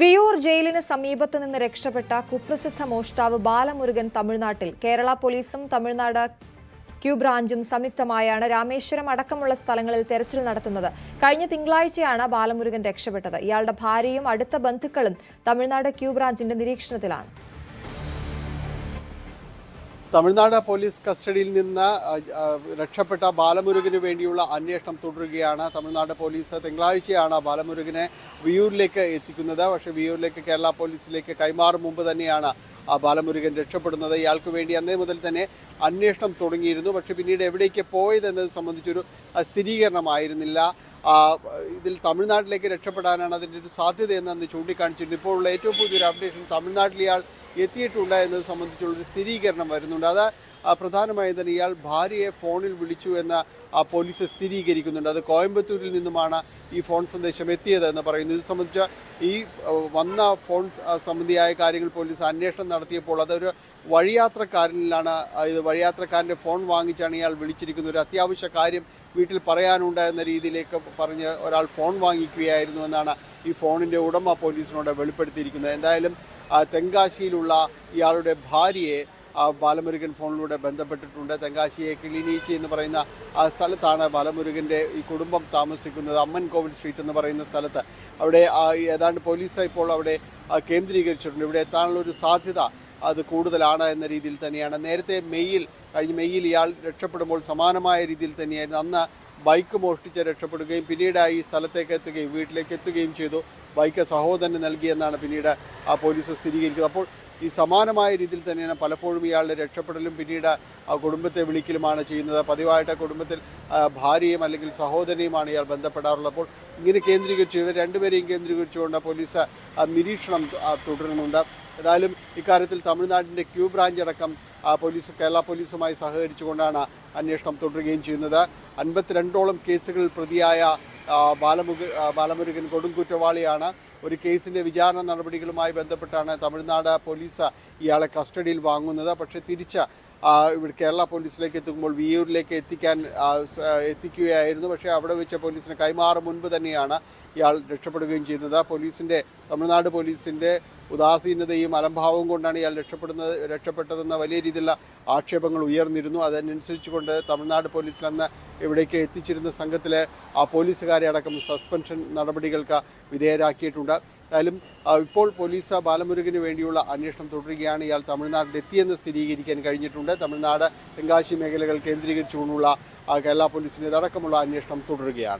വിയൂർ ജയിലിന് സമീപത്ത് നിന്ന് രക്ഷപ്പെട്ട കുപ്രസിദ്ധ മോഷ്ടാവ് ബാലമുരുകൻ തമിഴ്നാട്ടിൽ. കേരള പോലീസും തമിഴ്നാട് ക്യൂ ബ്രാഞ്ചും സംയുക്തമായാണ് രാമേശ്വരം അടക്കമുള്ള സ്ഥലങ്ങളിൽ തെരച്ചിൽ നടത്തുന്നത്. കഴിഞ്ഞ തിങ്കളാഴ്ചയാണ് ബാലമുരുകൻ രക്ഷപ്പെട്ടത്. ഇയാളുടെ ഭാര്യയും അടുത്ത ബന്ധുക്കളും തമിഴ്നാട് ക്യൂ ബ്രാഞ്ചിന്റെ നിരീക്ഷണത്തിലാണ്. തമിഴ്നാട് പോലീസ് കസ്റ്റഡിയിൽ നിന്ന് രക്ഷപ്പെട്ട ബാലമുരുകന് വേണ്ടിയുള്ള അന്വേഷണം തുടരുകയാണ്. തമിഴ്നാട് പോലീസ് തിങ്കളാഴ്ചയാണ് ബാലമുരുകനെ വിയൂരിലേക്ക് എത്തിക്കുന്നത്. പക്ഷേ വിയൂരിലേക്ക് കേരള പോലീസിലേക്ക് കൈമാറും മുമ്പ് തന്നെയാണ് ആ ബാലമുരുകൻ രക്ഷപ്പെടുന്നത്. ഇയാൾക്ക് വേണ്ടി അന്നേ മുതൽ തന്നെ അന്വേഷണം തുടങ്ങിയിരുന്നു. പക്ഷേ പിന്നീട് എവിടേക്ക് പോയതെന്നത് സംബന്ധിച്ചൊരു ആ, സ്ഥിരീകരണമായിരുന്നില്ല. ഇതിൽ തമിഴ്നാട്ടിലേക്ക് രക്ഷപ്പെടാനാണ് അതിന്റെ ഒരു സാധ്യതയെന്ന് അന്ന് ചൂണ്ടിക്കാണിച്ചിരുന്നു. ഇപ്പോൾ ഉള്ള ഏറ്റവും പുതിയൊരു അപ്ഡേഷൻ തമിഴ്നാട്ടിൽ ഇയാൾ എത്തിയിട്ടുണ്ട് എന്നത് സംബന്ധിച്ചുള്ളൊരു സ്ഥിരീകരണം വരുന്നുണ്ട്. അത് പ്രധാനമായും തന്നെ ഇയാൾ ഭാര്യയെ ഫോണിൽ വിളിച്ചു എന്ന് പോലീസ് സ്ഥിരീകരിക്കുന്നുണ്ട്. അത് കോയമ്പത്തൂരിൽ നിന്നുമാണ് ഈ ഫോൺ സന്ദേശം എത്തിയത് എന്ന് പറയുന്നു. ഇത് സംബന്ധിച്ച് ഈ വന്ന ഫോൺ സംബന്ധിയായ കാര്യങ്ങൾ പോലീസ് അന്വേഷണം നടത്തിയപ്പോൾ അതൊരു വഴിയാത്രക്കാരനിലാണ് ഇത് വഴിയാത്രക്കാരന്റെ ഫോൺ വാങ്ങിച്ചാണ് ഇയാൾ വിളിച്ചിരിക്കുന്നത്. ഒരു അത്യാവശ്യ കാര്യം വീട്ടിൽ പറയാനുണ്ട് എന്ന രീതിയിലേക്ക് പറഞ്ഞ് ഒരാൾ ഫോൺ വാങ്ങിക്കുകയായിരുന്നു എന്നാണ് ഈ ഫോണിന്റെ ഉടമ പോലീസിനോട് വെളിപ്പെടുത്തിയിരിക്കുന്നത്. എന്തായാലും തെങ്കാശിയിലുള്ള ഇയാളുടെ ഭാര്യയെ ബാലമുരുകൻ ഫോണിലൂടെ ബന്ധപ്പെട്ടിട്ടുണ്ട്. തെങ്കാശിയെ കിളിനീച്ചി എന്ന് പറയുന്ന ആ സ്ഥലത്താണ് ബാലമുരുകന്റെ ഈ കുടുംബം താമസിക്കുന്നത്. അമ്മൻ കോവിൽ സ്ട്രീറ്റ് എന്ന് പറയുന്ന സ്ഥലത്ത്. അവിടെ ഏതാണ്ട് പോലീസ് ഇപ്പോൾ അവിടെ കേന്ദ്രീകരിച്ചിട്ടുണ്ട്. ഇവിടെ എത്താനുള്ള ഒരു സാധ്യത അത് കൂടുതലാണ് എന്ന രീതിയിൽ തന്നെയാണ്. നേരത്തെ മെയ്യിൽ കഴിഞ്ഞ മെയ്യിൽ ഇയാൾ രക്ഷപ്പെടുമ്പോൾ സമാനമായ രീതിയിൽ തന്നെയായിരുന്നു. അന്ന് ബൈക്ക് മോഷ്ടിച്ച് രക്ഷപ്പെടുകയും പിന്നീട് ഈ സ്ഥലത്തേക്ക് എത്തുകയും വീട്ടിലേക്ക് എത്തുകയും ചെയ്തു. ബൈക്ക് സഹോദരന് നൽകിയെന്നാണ് പിന്നീട് ആ പോലീസ് സ്ഥിരീകരിക്കുന്നത്. അപ്പോൾ ഈ സമാനമായ രീതിയിൽ തന്നെയാണ് പലപ്പോഴും ഇയാളുടെ രക്ഷപ്പെടലും പിന്നീട് ആ കുടുംബത്തെ വിളിക്കലുമാണ് ചെയ്യുന്നത്. പതിവായിട്ട് കുടുംബത്തിൽ ഭാര്യയും അല്ലെങ്കിൽ സഹോദരനെയുമാണ് ഇയാൾ ബന്ധപ്പെടാറുള്ളത്. അപ്പോൾ ഇങ്ങനെ കേന്ദ്രീകരിച്ച് ഇവർ രണ്ടുപേരെയും കേന്ദ്രീകരിച്ചുകൊണ്ട് പോലീസ് നിരീക്ഷണം തുടരുന്നുണ്ട്. ഏതായാലും ഇക്കാര്യത്തിൽ തമിഴ്നാടിന്റെ ക്യൂ ബ്രാഞ്ച് അടക്കം പോലീസ് കേരള പോലീസുമായി സഹകരിച്ചുകൊണ്ടാണ് അന്വേഷണം തുടരുകയും ചെയ്യുന്നത്. അൻപത്തിരണ്ടോളം കേസുകളിൽ പ്രതിയായ ബാലമുഖ ബാലമുരുകൻ കൊടുങ്കുറ്റവാളിയാണ്. ഒരു കേസിന്റെ വിചാരണ നടപടികളുമായി ബന്ധപ്പെട്ടാണ് തമിഴ്നാട് പോലീസ് ഇയാളെ കസ്റ്റഡിയിൽ വാങ്ങുന്നത്. പക്ഷേ തിരിച്ച് ഇവിടെ കേരള പോലീസിലേക്ക് എത്തുമ്പോൾ വിയൂരിലേക്ക് എത്തിക്കാൻ എത്തിക്കുകയായിരുന്നു. പക്ഷേ അവിടെ വെച്ച് പോലീസിന് കൈമാറും മുൻപ് തന്നെയാണ് ഇയാൾ രക്ഷപ്പെടുകയും ചെയ്യുന്നത് പോലീസിന്റെ തമിഴ്നാട് പോലീസിന്റെ ഉദാസീനതയും അലംഭാവവും കൊണ്ടാണ് ഇയാൾ രക്ഷപ്പെടുന്നത് രക്ഷപ്പെട്ടതെന്ന വലിയ രീതിയിലുള്ള ആക്ഷേപങ്ങൾ ഉയർന്നിരുന്നു. അതിനനുസരിച്ചുകൊണ്ട് തമിഴ്നാട് പോലീസിൽ അന്ന് ഇവിടേക്ക് എത്തിച്ചിരുന്ന സംഘത്തിലെ ആ പോലീസുകാരെ അടക്കം സസ്പെൻഷൻ നടപടികൾക്ക് വിധേയരാക്കിയിട്ടുണ്ട്. എന്തായാലും ഇപ്പോൾ പോലീസ് ബാലമുരുകന് വേണ്ടിയുള്ള അന്വേഷണം തുടരുകയാണ്. ഇയാൾ തമിഴ്നാട്ടിൽ എത്തിയെന്ന് സ്ഥിരീകരിക്കാൻ കഴിഞ്ഞിട്ടുണ്ട്. തമിഴ്നാട് തെങ്കാശി മേഖലകൾ കേന്ദ്രീകരിച്ചുകൊണ്ടുള്ള കേരള പോലീസിന്റെ അടക്കമുള്ള അന്വേഷണം തുടരുകയാണ്.